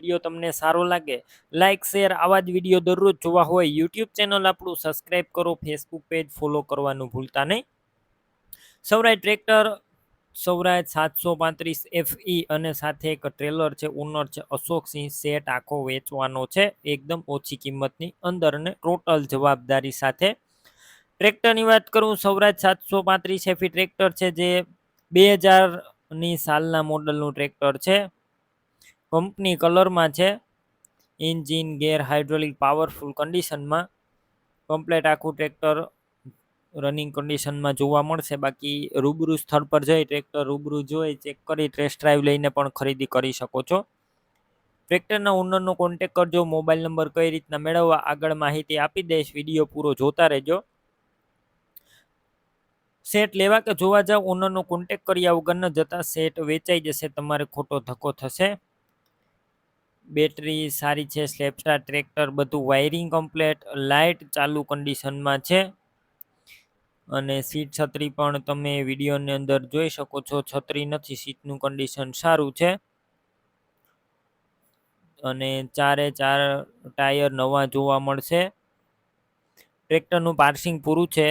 Video તમને સારો લાગે લાઇક શેર આવા જ વીડિયો દરરોજ જોવા હોય યુટ્યુબ ચેનલ આપણું સબસ્ક્રાઈબ કરો ફેસબુક પેજ ફોલો કરવાનું ભૂલતા નહીં. સૌરાય ટ્રેક્ટર સૌરાય સાતસો પાંત્રીસ એફઈ અને સાથે એક ટ્રેલર છે ઓનર છે અશોકસિંહ સેટ આખો વેચવાનો છે, એકદમ ઓછી કિંમતની અંદર અને ટોટલ જવાબદારી સાથે. ટ્રેક્ટરની વાત કરું સૌરાજ સાતસો પાંત્રીસ એફી ટ્રેક્ટર છે, જે બે હજારની સાલના મોડલનું ટ્રેક્ટર છે. કંપની કલરમાં છે. ઇન્જિન ગેર હાઇડ્રોલિક, પાવરફુલ કન્ડિશનમાં. કમ્પ્લેટ આખું ટ્રેક્ટર રનિંગ કન્ડિશનમાં જોવા મળશે. બાકી રૂબરૂ સ્થળ પર જઈ ટ્રેક્ટર રૂબરૂ જોઈ ચેક કરી ટેસ્ટ ડ્રાઈવ લઈને પણ ખરીદી કરી શકો છો. ટ્રેક્ટરના ઓનરનો કોન્ટેક કરજો. મોબાઈલ નંબર કઈ રીતના મેળવવા આગળ માહિતી આપી દઈશ. વીડિયો પૂરો જોતા રહેજો. સેટ લેવા કે જોવા જાવ, ઓનરનો કોન્ટેક કર્યા વગર ન જતા સેટ વેચાઈ જશે. તમારે ખોટો ધક્કો થશે. બેટરી સારી છે સ્લેપસ્ટાર ટ્રેક્ટર, બધું વાયરિંગ કમ્પ્લેટ લાઇટ ચાલુ કન્ડિશનમાં છે. અને સીટ છત્રી પણ તમે વિડીયોની અંદર જોઈ શકો છો, છત્રી નથી, સીટનું કન્ડિશન સારું છે. અને ચારે ચાર ટાયર નવા જોવા મળશે. ટ્રેક્ટરનું પાર્સિંગ પૂરું છે.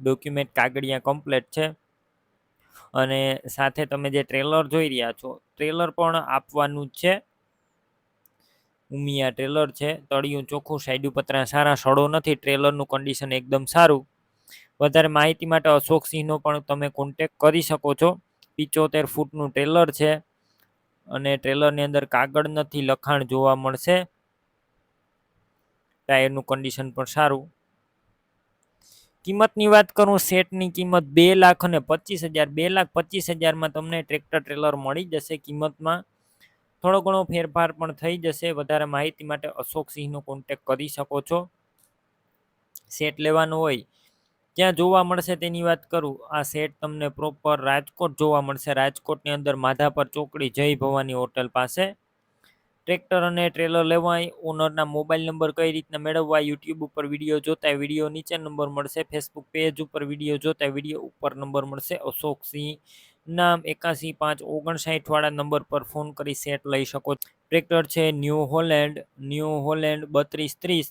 ડોક્યુમેન્ટ કાગળિયા કમ્પ્લેટ છે. અને સાથે તમે જે ટ્રેલર જોઈ રહ્યા છો ટ્રેલર પણ આપવાનું જ છે. ઉમિયા ટ્રેલર છે, તળિયું ચોખ્ખું સાઈડ પતરા સારા, સડો નથી ટ્રેલરનું કન્ડિશન એકદમ સારું. વધારે માહિતી માટે અશોક સિંહનો પણ તમે કોન્ટેક કરી શકો છો. પિચોતેર ફૂટનું ટ્રેલર છે અને ટ્રેલરની અંદર કાગળ નથી, લખાણ જોવા મળશે. ટાયરનું કન્ડિશન પણ સારું. કિંમતની વાત કરું, સેટની કિંમત બે લાખ અને પચીસ હજાર. બે લાખ પચીસ હજારમાં તમને ટ્રેક્ટર, ટ્રેલર મળી જશે કિંમતમાં. થોડો ઘણો ફેરફાર પણ થઈ જશે. વધારે માહિતી માટે અશોક સિંહનો કોન્ટેક કરી શકો છો. સેટ લેવાનું હોય ક્યાં જોવા મળશે તેની વાત કરું. આ સેટ તમને પ્રોપર રાજકોટ જોવા મળશે. રાજકોટની અંદર માધાપર ચોકડી જય ભવાની હોટલ પાસે. ટ્રેક્ટર અને ટ્રેલર લેવાય. ઓનરના મોબાઈલ નંબર કઈ રીતના મેળવવા યુટ્યુબ ઉપર વીડિયો જોતા વીડિયો નીચે નંબર મળશે. ફેસબુક પેજ ઉપર વીડિયો જોતા વીડિયો ઉપર નંબર મળશે. અશોક સિંહ નામ એકાસી પાંચ ઓગણસાઠ વાળા નંબર પર ફોન કરી સેટ લઈ શકો ટ્રેક્ટર છે ન્યૂ હોલેન્ડ ન્યૂ હોલેન્ડ બત્રીસ ત્રીસ.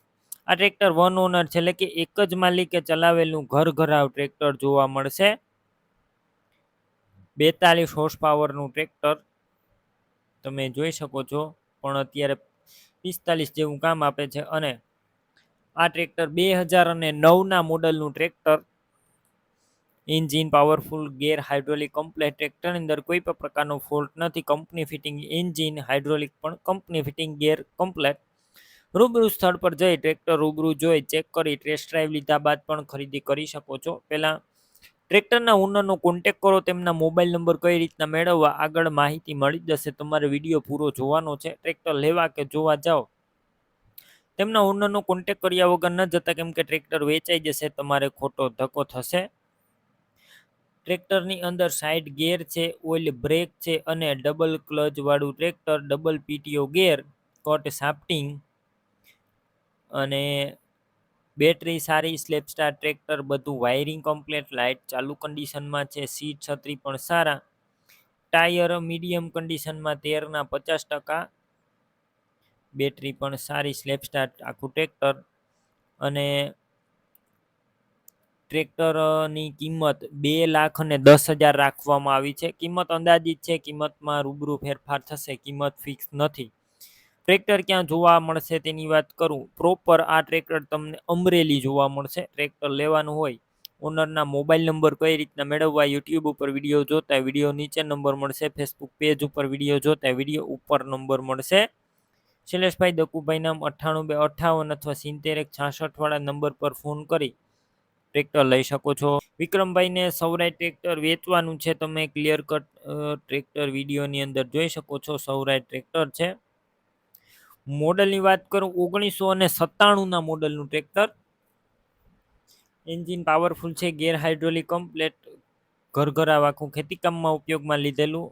આ ટ્રેક્ટર વન ઓનર છે, એટલે કે એક જ માલિકે ચલાવેલું ઘર ઘરાવ ટ્રેક્ટર જોવા મળશે. બેતાલીસ હોર્સ પાવરનું ટ્રેક્ટર તમે જોઈ શકો છો. પણ અત્યારે પિસ્તાલીસ જેવું કામ આપે છે અને આ ટ્રેક્ટર બે હજાર અને નવના મોડલનું tractor, engine, powerful, gear hydraulic complete ટ્રેક્ટરની અંદર કોઈ પણ પ્રકારનો ફોલ્ટ નથી. કંપની ફિટિંગ એન્જિન, હાઇડ્રોલિક પણ કંપની ફિટિંગ, ગેર કમ્પ્લેટ રૂબરૂ સ્થળ પર જઈ ટ્રેક્ટર રૂબરૂ જોઈ ચેક કરી, ટેસ્ટ ડ્રાઈવ લીધા બાદ પણ ખરીદી કરી શકો છો. પહેલાં ટ્રેક્ટરના ઓનરનો કોન્ટેક કરો, તેમના મોબાઈલ નંબર કઈ રીતના મેળવવા, આગળ માહિતી મળી જશે. તમારે વીડિયો પૂરો જોવાનો છે. ટ્રેક્ટર લેવા કે જોવા જાઓ? તેમના ઓનરનો કોન્ટેક કર્યા વગર ન જતા કેમ કે ટ્રેક્ટર વેચાઈ જશે, તમારે ખોટો ધક્કો થશે. ટ્રેક્ટરની અંદર સાઈડ ગેર છે ઓઇલ બ્રેક છે અને double ક્લચવાળું tractor double PTO gear cut shafting અને બેટરી સારી, સ્લેપસ્ટાર, ટ્રેક્ટર બધું વાયરિંગ કમ્પ્લેટ લાઇટ ચાલુ કન્ડિશનમાં છે સીટ છત્રી પણ સારા. ટાયર મીડિયમ કન્ડિશનમાં તેરના પચાસ ટકા. બેટરી પણ સારી, સ્લેપસ્ટાર, આખું ટ્રેક્ટર. અને ટ્રેક્ટરની કિંમત બે લાખ અને દસ હજાર રાખવામાં આવી છે. કિંમત અંદાજિત છે, કિંમતમાં રૂબરૂ ફેરફાર થશે, કિંમત ફિક્સ નથી. ટ્રેક્ટર ક્યાં જોવા મળશે તેની વાત કરું. પ્રોપર આ ટ્રેક્ટર તમને અમરેલી જોવા મળશે. ટ્રેક્ટર લેવાનું હોય ઓનરના મોબાઈલ નંબર કઈ રીતના મેળવવા યુટ્યુબ ઉપર વીડિયો જોતા વીડિયો નીચે નંબર મળશે. ફેસબુક પેજ ઉપર વીડિયો જોતા વીડિયો ઉપર નંબર મળશે. શૈલેષભાઈ દકુભાઈ નામ અઠ્ઠાણું બે, અઠ્ઠાવન અથવા સિત્તેર એક છાસઠવાળા નંબર પર ફોન કરી ટ્રેક્ટર લઈ શકો છો. વિક્રમભાઈને સૌરાય ટ્રેક્ટર વેચવાનું છે. તમે ક્લિયર કટ ટ્રેક્ટર વિડીયોની અંદર જોઈ શકો છો. સૌરાય ટ્રેક્ટર છે. મોડલની વાત કરું, ઓગણીસો અને સત્તાણુંના મોડલનું ટ્રેક્ટર. એન્જિન પાવરફુલ છે, ગેર હાઇડ્રોલિક, કમ્પ્લેટ ઘર ઘરા આખું ખેતીકામમાં ઉપયોગમાં લીધેલું.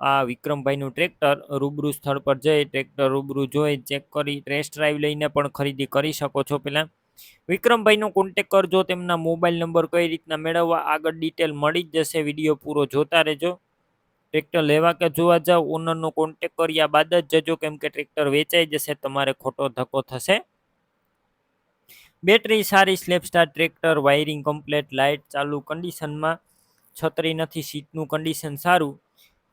આ વિક્રમભાઈનું ટ્રેક્ટર રૂબરૂ સ્થળ પર જઈ, ટ્રેક્ટર રૂબરૂ જોઈ, ચેક કરી, ટેસ્ટ ડ્રાઈવ લઈને પણ ખરીદી કરી શકો છો પહેલાં વિક્રમભાઈનો કોન્ટેક કરજો, તેમના મોબાઈલ નંબર કઈ રીતના મેળવવા, આગળ ડિટેલ મળી જ જશે, વીડિયો પૂરો જોતા રહેજો. ટ્રેક્ટર લેવા કે જોવા જાવ ઓનરનો કોન્ટેક કર્યા બાદ જ જજો કેમ કે ટ્રેક્ટર વેચાઈ જશે, તમારે ખોટો ધક્કો થશે. બેટરી સારી self start tractor wiring complete light ચાલુ કન્ડિશનમાં છત્રી નથી સીટનું કન્ડિશન સારું.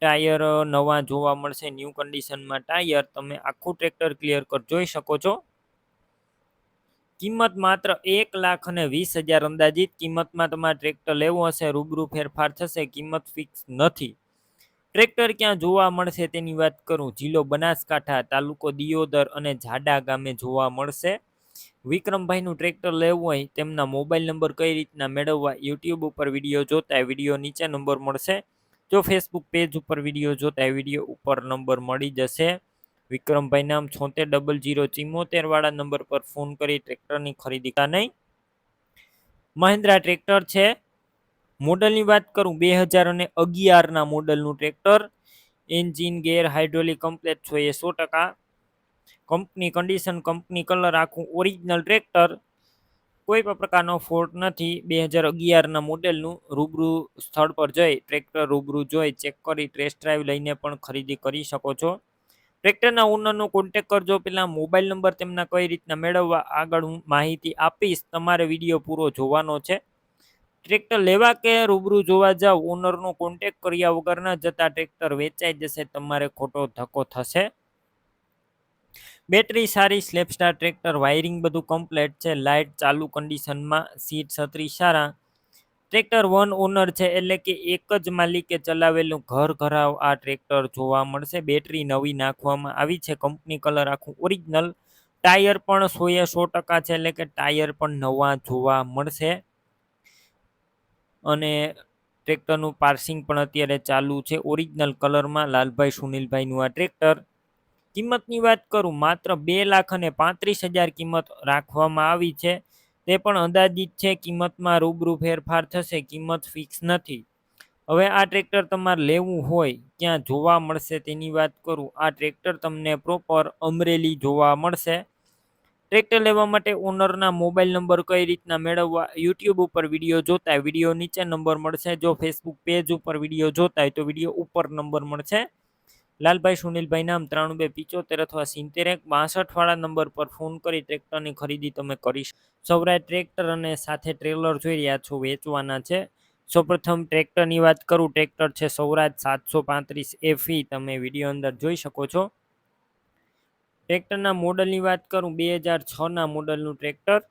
ટાયર નવા જોવા મળશે ન્યૂ કન્ડિશનમાં ટાયર તમે આખું ટ્રેક્ટર ક્લિયર કર, જોઈ શકો છો. કિંમત માત્ર એક લાખ અને વીસ હજાર અંદાજિત, કિંમતમાં તમારે ટ્રેક્ટર લેવું હશે, રૂબરૂ ફેરફાર થશે, કિંમત ફિક્સ નથી. ટ્રેક્ટર ક્યાં જોવા મળશે તેની વાત કરું. જિલ્લો બનાસકાંઠા તાલુકો દિયોદર અને જાડા ગામે જોવા મળશે. વિક્રમભાઈનું ટ્રેક્ટર લેવું હોય તેમના મોબાઈલ નંબર કઈ રીતના મેળવવા યુટ્યુબ ઉપર વીડિયો જોતા વીડિયો નીચે નંબર મળશે. જો ફેસબુક પેજ ઉપર વીડિયો જોતા વીડિયો ઉપર નંબર મળી જશે. વિક્રમભાઈ નામ છોતેર ડબલ જીરો ચિમ્મોતેર વાળા નંબર પર ફોન કરી ટ્રેક્ટરની ખરીદી. કા નહીં? મહિન્દ્રા ટ્રેક્ટર છે. મોડલની વાત કરું, બે હજાર અને અગિયારના મોડલનું tractor. Engine gear hydraulic complete છો, એ સો ટકા. કંપની કન્ડિશન કંપની કલર આખું ઓરિજિનલ ટ્રેક્ટર. કોઈ પણ પ્રકારનો ફોલ્ટ નથી. બે હજાર અગિયારના મોડેલનું રૂબરૂ સ્થળ પર જઈ, ટ્રેક્ટર રૂબરૂ જોઈ ચેક કરી ટેસ્ટ ડ્રાઈવ લઈને પણ ખરીદી કરી શકો છો. ટ્રેક્ટરના ઓનરનો કોન્ટેક કરજો. પેલા મોબાઈલ નંબર તેમના કઈ રીતના મેળવવા, આગળ હું માહિતી આપીશ. તમારે વીડિયો પૂરો જોવાનો છે. ટ્રેક્ટર લેવા કે રૂબરૂ જોવા જાવ? ઓનરનો કોન્ટેક કર્યા વગર ન જતા ટ્રેક્ટર વેચાઈ જશે, તમારે ખોટો ધક્કો થશે. બેટરી સારી સ્લેપસ્ટાર ટ્રેક્ટર વાયરિંગ બધું કમ્પ્લેટ છે લાઇટ ચાલુ કન્ડિશનમાં સીટ છત્રી સારા. ટ્રેક્ટર વન ઓનર છે, એટલે કે એક જ માલિકે ચલાવેલું ઘર ઘરાવ આ ટ્રેક્ટર જોવા મળશે. બેટરી નવી નાખવામાં આવી છે કંપની કલર આખું ઓરિજિનલ ટાયર પણ સોએ સો ટકા છે, એટલે કે ટાયર પણ નવા જોવા મળશે. અને ટ્રેક્ટરનું પાર્સિંગ પણ અત્યારે ચાલુ છે. ઓરિજિનલ કલરમાં લાલભાઈ સુનિલભાઈનું આ ટ્રેક્ટર. કિંમતની વાત કરું, માત્ર બે લાખ અને પાંત્રીસ હજાર કિંમત રાખવામાં આવી છે. તે પણ અંદાજિત છે, કિંમતમાં રૂબરૂ ફેરફાર થશે, કિંમત ફિક્સ નથી. હવે આ ટ્રેક્ટર તમારે લેવું હોય, ક્યાં જોવા મળશે તેની વાત કરું. આ ટ્રેક્ટર તમને પ્રોપર અમરેલી જોવા મળશે. ટ્રેક્ટર લેવા માટે ઓનરના મોબાઈલ નંબર કઈ રીતના મેળવવા યુટ્યુબ ઉપર વીડિયો જોતા હોય વીડિયો નીચે નંબર મળશે. જો ફેસબુક પેજ ઉપર વીડિયો જોતા હોય તો વીડિયો ઉપર નંબર મળશે. લાલભાઈ સુનિલભાઈ નામ ત્રાણું બે પિચોતેર અથવા સિત્તેર એક બાસઠવાળા નંબર પર ફોન કરી ટ્રેક્ટરની ખરીદી તમે કરી સૌરાય ટ્રેક્ટર અને સાથે ટ્રેલર જોઈ રહ્યા છો, વેચવાના છે. સૌપ્રથમ ટ્રેક્ટરની વાત કરું. ટ્રેક્ટર છે સૌરાજ સાતસો પાંત્રીસ એફી તમે વીડિયો અંદર જોઈ શકો છો. ટ્રેક્ટરના મોડલની વાત કરું, બે હજાર છના મોડલનું tractor.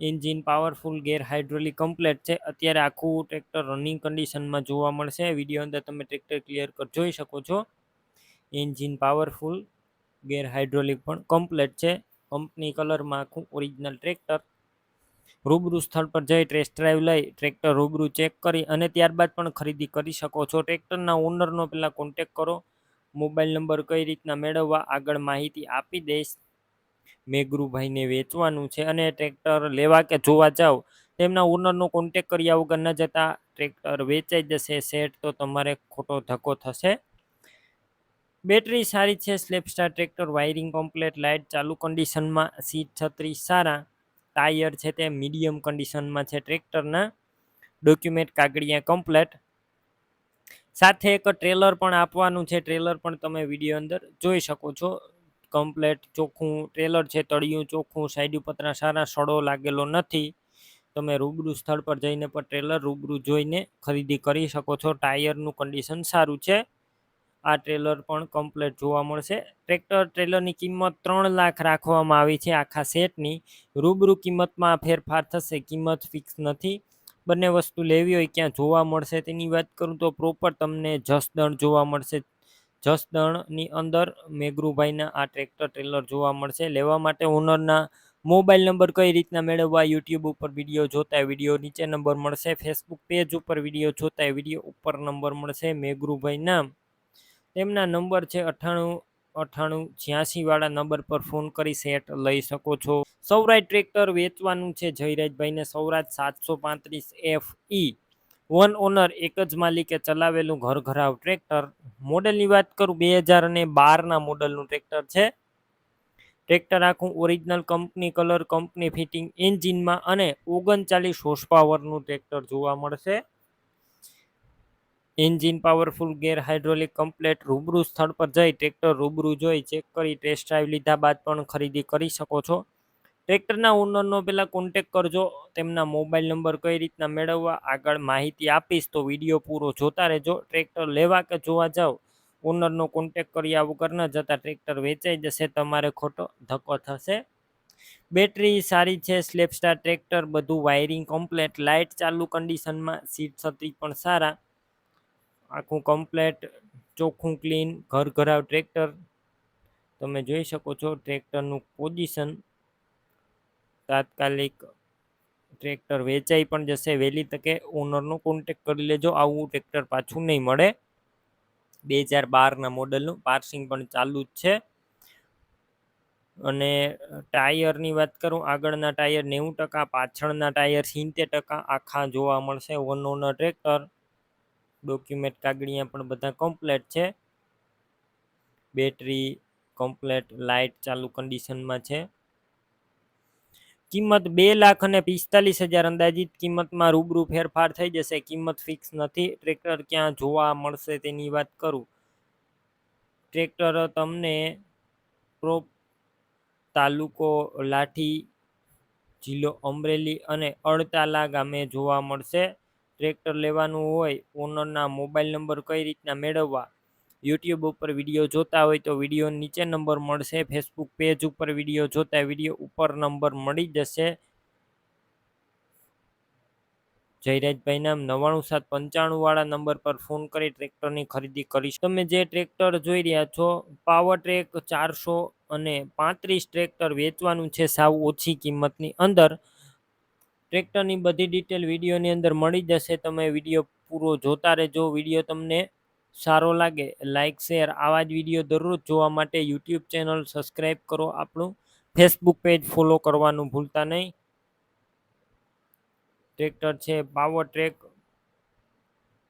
Engine powerful, gear hydraulic, complete છે. અત્યારે આખું ટ્રેક્ટર રનિંગ કન્ડિશનમાં જોવા મળશે. વીડિયો અંદર તમે ટ્રેક્ટર ક્લિયર કર, જોઈ શકો છો. એન્જિન પાવરફુલ, ગેર હાઇડ્રોલિક પણ કમ્પ્લેટ છે. કંપની કલરમાં આખું ઓરિજિનલ ટ્રેક્ટર. રૂબરૂ સ્થળ પર જઈ ટેસ્ટ ડ્રાઈવ લઈ, ટ્રેક્ટર રૂબરૂ ચેક કરી અને ત્યારબાદ પણ ખરીદી કરી શકો છો. ટ્રેક્ટરના ઓનરનો પહેલાં કોન્ટેક કરો. મોબાઈલ નંબર કઈ રીતના મેળવવા આગળ માહિતી આપી દઈશ? મેઘરુભાઈને વેચવાનું છે અને ટ્રેક્ટર લેવા કે જોવા જાઓ તેમના ઓનરનો કોન્ટેક કર્યા વગર ન જતા ટ્રેક્ટર વેચાઈ જશે. સેટ તો તમારે ખોટો ધક્કો થશે? બેટરી સારી છે, self start tractor, wiring complete, light, ચાલુ કન્ડિશનમાં સીટ છત્રી સારા, ટાયર છે તે મીડિયમ કન્ડિશનમાં છે ટ્રેક્ટરના. ડોક્યુમેન્ટ કાગળિયા કમ્પ્લેટ. સાથે એક ટ્રેલર પણ આપવાનું છે. ટ્રેલર પણ તમે વીડિયો અંદર જોઈ શકો છો. કમ્પ્લેટ ચોખ્ખું ટ્રેલર છે, તળિયું ચોખ્ખું સાઈડ પતરા સારા સડો લાગેલો નથી. તમે રૂબરૂ સ્થળ પર જઈને પણ ટ્રેલર રૂબરૂ જોઈને ખરીદી કરી શકો છો. ટાયરનું કન્ડિશન સારું છે. આ ટ્રેલર પણ કમ્પ્લેટ જોવા મળશે. ટ્રેક્ટર ટ્રેલરની કિંમત ત્રણ લાખ રાખવામાં આવી છે આખા સેટની રૂબરૂ કિંમતમાં ફેરફાર થશે. કિંમત ફિક્સ નથી. બંને વસ્તુ લેવી હોય ક્યાં જોવા મળશે તેની વાત કરું તો પ્રોપર તમને જસદણ જોવા મળશે. જસદણની અંદર મેઘરુભાઈના આ ટ્રેક્ટર ટ્રેલર જોવા મળશે. લેવા માટે ઓનરના મોબાઈલ નંબર કઈ રીતના મેળવવા યુટ્યુબ ઉપર વીડિયો જોતા વીડિયો નીચે નંબર મળશે. ફેસબુક પેજ ઉપર વીડિયો જોતા વીડિયો ઉપર નંબર મળશે. મેઘરુભાઈ નામ તેમના નંબર છે અઠ્ઠાણું અઠ્ઠાણું છ્યાસી વાળા નંબર પર ફોન કરી સેટ લઈ શકો છો. સૌરાજ ટ્રેક્ટર વેચવાનું છે જયરાજભાઈને. સૌરાજ સાતસો પાંત્રીસ એફ ઈ વન ઓનર એક જ માલિકે ચલાવેલું ઘરઘરાવ ટ્રેક્ટર. મોડેલની વાત કરું, બે હજાર અને બારના મોડલનું ટ્રેક્ટર છે. ટ્રેક્ટર આખું original company, colour company, fitting એન્જિનમાં અને ઓગણચાલીસ હોર્સ પાવરનું ટ્રેક્ટર જોવા મળશે. Engine powerful, gear hydraulic, complete, રૂબરૂ સ્થળ પર જઈ ટ્રેક્ટર રૂબરૂ જોઈ ચેક કરી, ટેસ્ટ ડ્રાઈવ લીધા બાદ પણ ખરીદી કરી શકો છો. ટ્રેક્ટરના ઓનરનો પહેલાં કોન્ટેક કરજો, તેમના મોબાઈલ નંબર કઈ રીતના મેળવવા આગળ માહિતી આપીશ, તો વીડિયો પૂરો જોતા રહેજો. ટ્રેક્ટર લેવા કે જોવા જાઓ ઓનરનો કોન્ટેક કર્યા વગર ન જતા ટ્રેક્ટર વેચાઈ જશે, તમારે ખોટો ધક્કો થશે. બેટરી સારી છે, સ્લેપસ્ટાર ટ્રેક્ટર, બધું વાયરિંગ કમ્પ્લેટ લાઇટ ચાલુ કન્ડિશનમાં સીટ છત્રી પણ સારા. આખું કમ્પ્લેટ ચોખ્ખું ક્લીન ઘર ઘરાવ ટ્રેક્ટર. તમે જોઈ શકો છો, ટ્રેક્ટરનું પોઝિશન તાત્કાલિક ટ્રેક્ટર વેચાઈ પણ જશે. વહેલી તકે ઓનરનો કોન્ટેક કરી લેજો. આવું ટ્રેક્ટર પાછું નહીં મળે. બે હજાર બારના મોડલનું પાર્સિંગ પણ ચાલુ જ છે. અને ટાયરની વાત કરું, આગળના ટાયર નેવું ટકા, પાછળના ટાયર સિત્તેર ટકા, આખા જોવા મળશે. વન ઓનર ટ્રેક્ટર ડોક્યુમેન્ટ કાગળિયા પણ બધા કમ્પ્લેટ છે. બેટરી કમ્પ્લેટ લાઇટ ચાલુ કન્ડિશનમાં છે. કિંમત બે લાખ અને પિસ્તાલીસ હજાર અંદાજિત કિંમતમાં રૂબરૂ ફેરફાર થઈ જશે. કિંમત ફિક્સ નથી. ટ્રેક્ટર ક્યાં જોવા મળશે તેની વાત કરું. ટ્રેક્ટર તમને પ્રોપ તાલુકો લાઠી, જિલ્લો અમરેલી અને અડતાલા ગામે જોવા મળશે. ટ્રેક્ટર લેવાનું હોય, ઓનરના મોબાઈલ નંબર કઈ રીતના મેળવવા? યુટ્યુબ ઉપર વીડિયો જોતા હોય તો વીડિયો નીચે નંબર મળશે ફેસબુક પેજ ઉપર વીડિયો જોતા વીડિયો ઉપર નંબર મળી જશે. જયરાજભાઈ નામ નવ્વાણું સાત પંચાણું વાળા નંબર પર ફોન કરી ટ્રેક્ટરની ખરીદી કરીશ. તમે જે ટ્રેક્ટર જોઈ રહ્યા છો પાવર ટ્રેક ચારસો અને પાંત્રીસ ટ્રેક્ટર વેચવાનું છે, સાવ ઓછી કિંમતની અંદર. ટ્રેક્ટરની બધી ડિટેલ વિડીયોની અંદર મળી જશે, તમે વીડિયો પૂરો જોતા રહેજો. વીડિયો તમને સારો લાગે લાઇક શેર આવા જ વીડિયો દરરોજ જોવા માટે યુટ્યુબ ચેનલ સબસ્ક્રાઈબ કરો આપણું. ફેસબુક પેજ ફોલો કરવાનું ભૂલતા નહીં. ટ્રેક્ટર છે પાવર ટ્રેક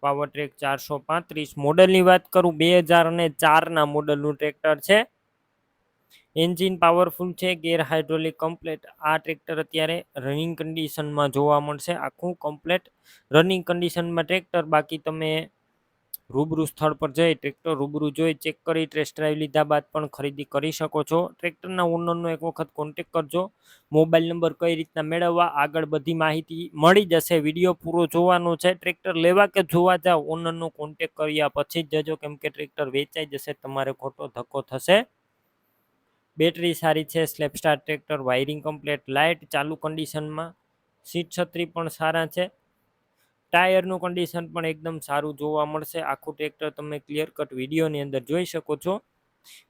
પાવર ટ્રેક ચારસો પાંત્રીસ. મોડલની વાત કરું, બે હજાર અને ચારના મોડલનું ટ્રેક્ટર છે. એન્જિન પાવરફુલ છે ગેર હાઇડ્રોલિક કમ્પ્લેટ આ ટ્રેક્ટર અત્યારે રનિંગ કન્ડિશનમાં જોવા મળશે. આખું કમ્પ્લેટ રનિંગ કન્ડિશનમાં ટ્રેક્ટર બાકી તમે રૂબરૂ સ્થળ પર જઈ ટ્રેક્ટર રૂબરૂ જોઈ ચેક કરી ટેસ્ટ ડ્રાઈવ લીધા બાદ પણ ખરીદી કરી શકો છો. ટ્રેક્ટરના ઓનરનો એક વખત કોન્ટેક કરજો. મોબાઈલ નંબર કઈ રીતના મેળવવા આગળ બધી માહિતી મળી જશે. વીડિયો પૂરો જોવાનો છે. ટ્રેક્ટર લેવા કે જોવા જાઓ ઓનરનો કોન્ટેક કર્યા પછી જ જજો. કેમ કે ટ્રેક્ટર વેચાઈ જશે, તમારે ખોટો ધક્કો થશે. બેટરી સારી છે self start tractor wiring complete light ચાલુ કન્ડિશનમાં સીટ છત્રી પણ સારા છે. ટાયરનું કન્ડિશન પણ એકદમ સારું જોવા મળશે. આખું ટ્રેક્ટર તમે ક્લિયર કટ વિડીયોની અંદર જોઈ શકો છો.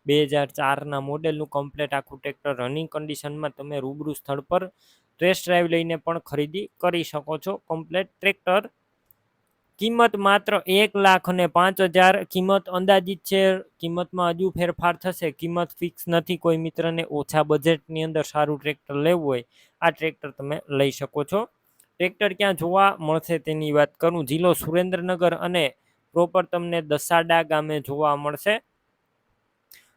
બે હજાર ચારના મોડેલનું કમ્પ્લેટ આખું ટ્રેક્ટર રનિંગ કન્ડિશનમાં તમે રૂબરૂ સ્થળ પર ટેસ્ટ ડ્રાઈવ લઈને પણ ખરીદી કરી શકો છો. કમ્પ્લેટ ટ્રેક્ટર કિંમત માત્ર એક લાખ અને પાંચ હજાર. કિંમત અંદાજિત છે. કિંમતમાં હજુ ફેરફાર થશે. કિંમત ફિક્સ નથી. કોઈ મિત્રને ઓછા બજેટની અંદર સારું ટ્રેક્ટર લેવું હોય, આ ટ્રેક્ટર તમે લઈ શકો છો. ટ્રેક્ટર ક્યાં જોવા મળશે તેની વાત કરું. જિલ્લો સુરેન્દ્રનગર અને પ્રોપર તમને દસાડા ગામે જોવા મળશે.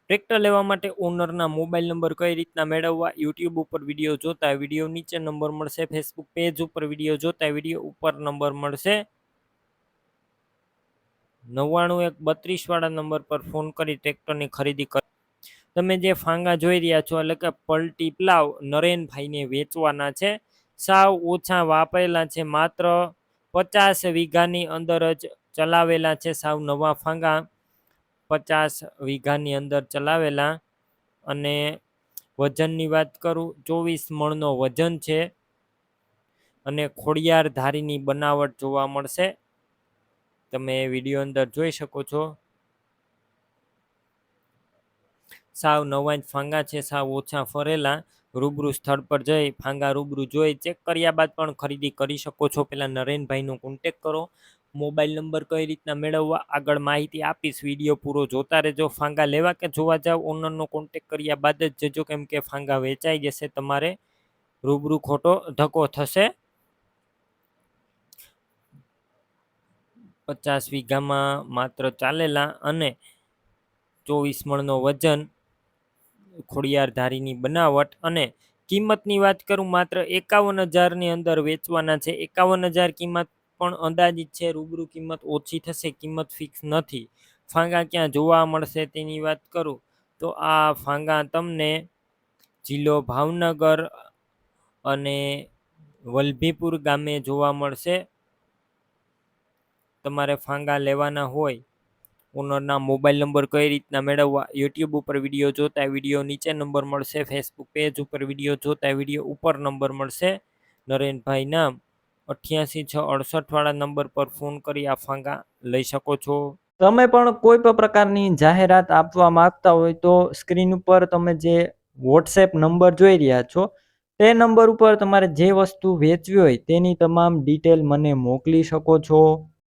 ટ્રેક્ટર લેવા માટે ઓનરના મોબાઈલ નંબર કઈ રીતના મેળવવા યુટ્યુબ ઉપર વીડિયો જોતા વીડિયો નીચે નંબર મળશે. ફેસબુક પેજ ઉપર વીડિયો જોતા વીડિયો ઉપર નંબર મળશે. નવ્વાણું એક બત્રીસ વાળા નંબર પર ફોન કરી ટ્રેક્ટરની ખરીદી કરી. તમે જે ફાંગા જોઈ રહ્યા છો એટલે કે પલટી પ્લાવ નરેનભાઈને વેચવાના છે. સાવ ઓછા વાપરેલા છે. માત્ર પચાસ વીઘાની અંદર જ ચલાવેલા છે. સાવ નવા ફાંગા પચાસ વીઘાની અંદર ચલાવેલા અને વજનની વાત કરું, ચોવીસ મણનો વજન છે અને ખોડિયાર ધારીની બનાવટ જોવા મળશે. તમે વીડિયો અંદર જોઈ શકો છો. સાવ નવા જ ફાંગા છે, સાવ ઓછા ફરેલા. રૂબરૂ સ્થળ પર જઈ ફાંગા રૂબરૂ જોઈ ચેક કર્યા બાદ પણ ખરીદી કરી શકો છો. પહેલાં નરેનભાઈનો કોન્ટેક કરો. મોબાઈલ નંબર કઈ રીતના મેળવવા આગળ માહિતી આપીશ. વીડિયો પૂરો જોતા રહેજો. ફાંગા લેવા કે જોવા જાવ? ઓનરનો કોન્ટેક કર્યા બાદ જ જજો. કેમ કે ફાંગા વેચાઈ જશે. તમારે રૂબરૂ ખોટો ધક્કો થશે. પચાસ વીઘામાં માત્ર ચાલેલા અને ચોવીસ મણનો વજન ખોડિયાર ધારીની બનાવટ અને કિંમતની વાત કરું, માત્ર એકાવન હજારની અંદર વેચવાના છે. એકાવન હજાર કિંમત પણ અંદાજિત છે, રૂબરૂ કિંમત ઓછી થશે, કિંમત ફિક્સ નથી. ફાંગા ક્યાં જોવા મળશે તેની વાત કરું તો આ ફાંગા તમને જિલ્લો ભાવનગર અને વલભીપુર ગામે જોવા મળશે. તમારે ફાંગા લેવાના હોય ઓનરના મોબાઈલ નંબર કઈ રીતના મેળવવા, યુટ્યુબ ઉપર વીડિયો જોતા વીડિયો નીચે નંબર મળશે, ફેસબુક પેજ ઉપર વીડિયો જોતા વીડિયો ઉપર નંબર મળશે. નરેનભાઈના અઠ્યાસી છ અડસઠવાળા નંબર પર ફોન કરી આ ફાંગા લઈ શકો છો. તમે પણ કોઈ પણ પ્રકારની જાહેરાત આપવા માંગતા હોય તો સ્ક્રીન ઉપર તમે જે વોટ્સએપ નંબર જોઈ રહ્યા છો, તે નંબર ઉપર તમારે જે વસ્તુ વેચવી હોય તેની તમામ ડિટેલ મને મોકલી શકો છો.